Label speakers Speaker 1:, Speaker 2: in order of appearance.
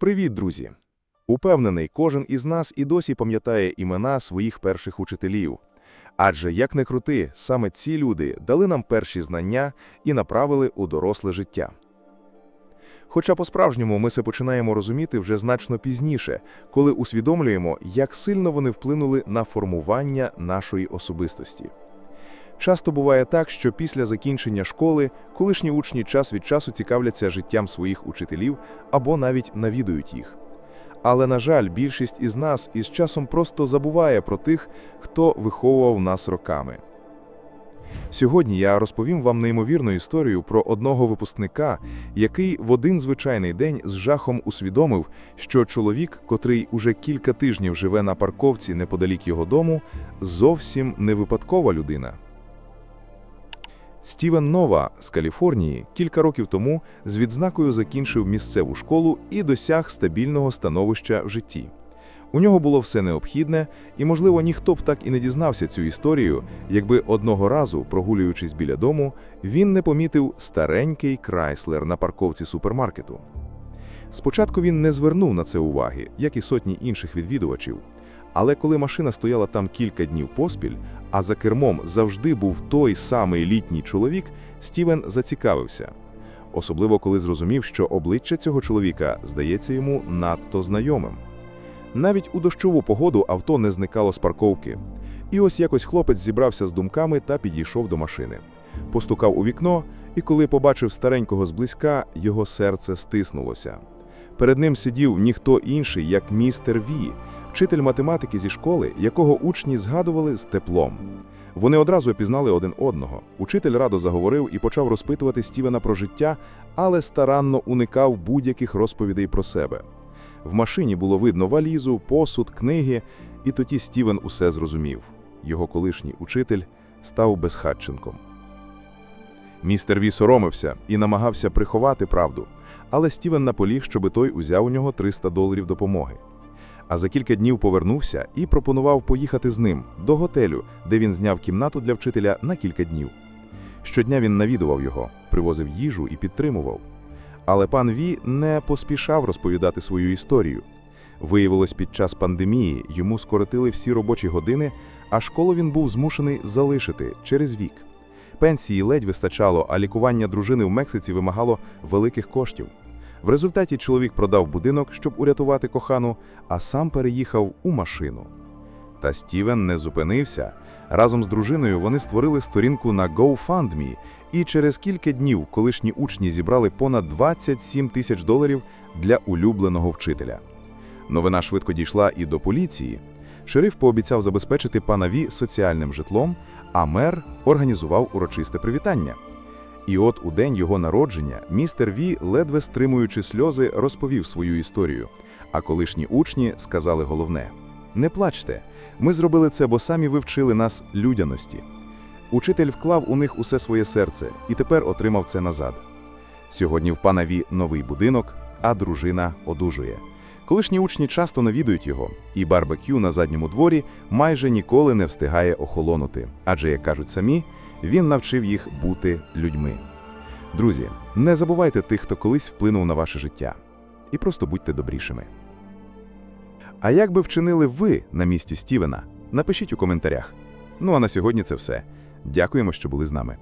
Speaker 1: Привіт, друзі! Упевнений, кожен із нас і досі пам'ятає імена своїх перших учителів. Адже, як не крути, саме ці люди дали нам перші знання і направили у доросле життя. Хоча по-справжньому ми це починаємо розуміти вже значно пізніше, коли усвідомлюємо, як сильно вони вплинули на формування нашої особистості. Часто буває так, що після закінчення школи колишні учні час від часу цікавляться життям своїх учителів або навіть навідують їх. Але, на жаль, більшість із нас із часом просто забуває про тих, хто виховував нас роками. Сьогодні я розповім вам неймовірну історію про одного випускника, який в один звичайний день з жахом усвідомив, що чоловік, котрий уже кілька тижнів живе на парковці неподалік його дому, зовсім не випадкова людина. Стівен Нова з Каліфорнії кілька років тому з відзнакою закінчив місцеву школу і досяг стабільного становища в житті. У нього було все необхідне, і, можливо, ніхто б так і не дізнався цю історію, якби одного разу, прогулюючись біля дому, він не помітив старенький крайслер на парковці супермаркету. Спочатку він не звернув на це уваги, як і сотні інших відвідувачів. Але коли машина стояла там кілька днів поспіль, а за кермом завжди був той самий літній чоловік, Стівен зацікавився. Особливо коли зрозумів, що обличчя цього чоловіка здається йому надто знайомим. Навіть у дощову погоду авто не зникало з парковки. І ось якось хлопець зібрався з думками та підійшов до машини. Постукав у вікно, і коли побачив старенького зблизька, його серце стиснулося. Перед ним сидів ніхто інший, як містер Ві, вчитель математики зі школи, якого учні згадували з теплом. Вони одразу опізнали один одного. Учитель радо заговорив і почав розпитувати Стівена про життя, але старанно уникав будь-яких розповідей про себе. В машині було видно валізу, посуд, книги, і тоді Стівен усе зрозумів. Його колишній учитель став безхатченком. Містер Ві соромився і намагався приховати правду, але Стівен наполіг, щоби той узяв у нього 300 доларів допомоги. А за кілька днів повернувся і пропонував поїхати з ним до готелю, де він зняв кімнату для вчителя на кілька днів. Щодня він навідував його, привозив їжу і підтримував. Але пан Ві не поспішав розповідати свою історію. Виявилось, під час пандемії йому скоротили всі робочі години, а школу він був змушений залишити через вік. Пенсії ледь вистачало, а лікування дружини в Мексиці вимагало великих коштів. В результаті чоловік продав будинок, щоб урятувати кохану, а сам переїхав у машину. Та Стівен не зупинився. Разом з дружиною вони створили сторінку на GoFundMe, і через кілька днів колишні учні зібрали понад 27 тисяч доларів для улюбленого вчителя. Новина швидко дійшла і до поліції. Шериф пообіцяв забезпечити пана Ві соціальним житлом, а мер організував урочисте привітання. І от у день його народження містер Ві, ледве стримуючи сльози, розповів свою історію. А колишні учні сказали головне: не плачте, ми зробили це, бо самі ви вчили нас людяності. Учитель вклав у них усе своє серце і тепер отримав це назад. Сьогодні в пана Ві новий будинок, а дружина одужує. Колишні учні часто навідують його, і барбекю на задньому дворі майже ніколи не встигає охолонути, адже, як кажуть самі, він навчив їх бути людьми. Друзі, не забувайте тих, хто колись вплинув на ваше життя, і просто будьте добрішими. А як би вчинили ви на місці Стівена? Напишіть у коментарях. Ну а на сьогодні це все. Дякуємо, що були з нами.